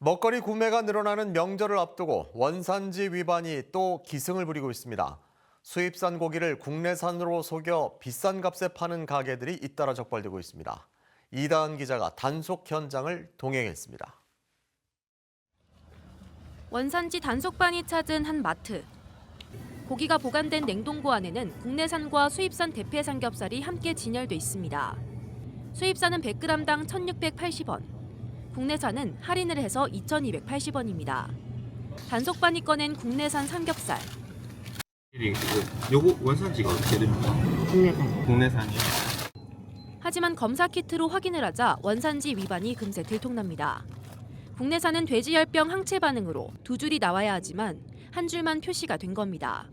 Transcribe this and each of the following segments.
먹거리 구매가 늘어나는 명절을 앞두고 원산지 위반이 또 기승을 부리고 있습니다. 수입산 고기를 국내산으로 속여 비싼 값에 파는 가게들이 잇따라 적발되고 있습니다. 이다은 기자가 단속 현장을 동행했습니다. 원산지 단속반이 찾은 한 마트. 고기가 보관된 냉동고 안에는 국내산과 수입산 대패 삼겹살이 함께 진열돼 있습니다. 수입산은 100g당 1,680원, 국내산은 할인을 해서 2,280원입니다. 단속반이 꺼낸 국내산 삼겹살. 이 그, 요거 원산지가 어떻게 됩니까? 국내산 국내산이요. 하지만 검사 키트로 확인을 하자 원산지 위반이 금세 들통납니다. 국내산은 돼지 열병 항체 반응으로 두 줄이 나와야 하지만 한 줄만 표시가 된 겁니다.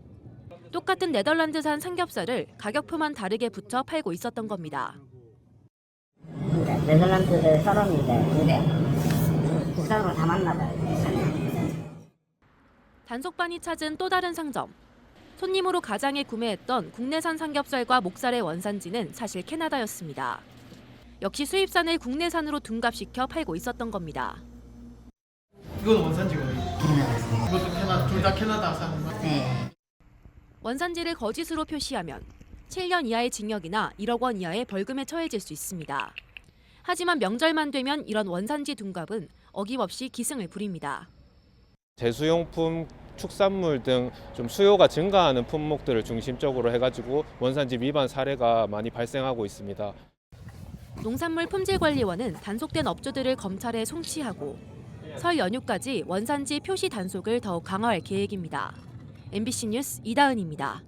똑같은 네덜란드산 삼겹살을 가격표만 다르게 붙여 팔고 있었던 겁니다. 네덜란드 사람인데 근데 국산으로 다 맞나 봐요. 단속반이 찾은 또 다른 상점. 손님으로 가장에 구매했던 국내산 삼겹살과 목살의 원산지는 사실 캐나다였습니다. 역시 수입산을 국내산으로 둔갑시켜 팔고 있었던 겁니다. 이건 원산지가 이것도 캐나다 둘다 캐나다산 맛. 네. 원산지를 거짓으로 표시하면 7년 이하의 징역이나 1억 원 이하의 벌금에 처해질 수 있습니다. 하지만 명절만 되면 이런 원산지 둔갑은 어김없이 기승을 부립니다. 제수용품, 축산물 등 좀 수요가 증가하는 품목들을 중심적으로 해가지고 원산지 위반 사례가 많이 발생하고 있습니다. 농산물 품질관리원은 단속된 업주들을 검찰에 송치하고 설 연휴까지 원산지 표시 단속을 더욱 강화할 계획입니다. MBC 뉴스 이다은입니다.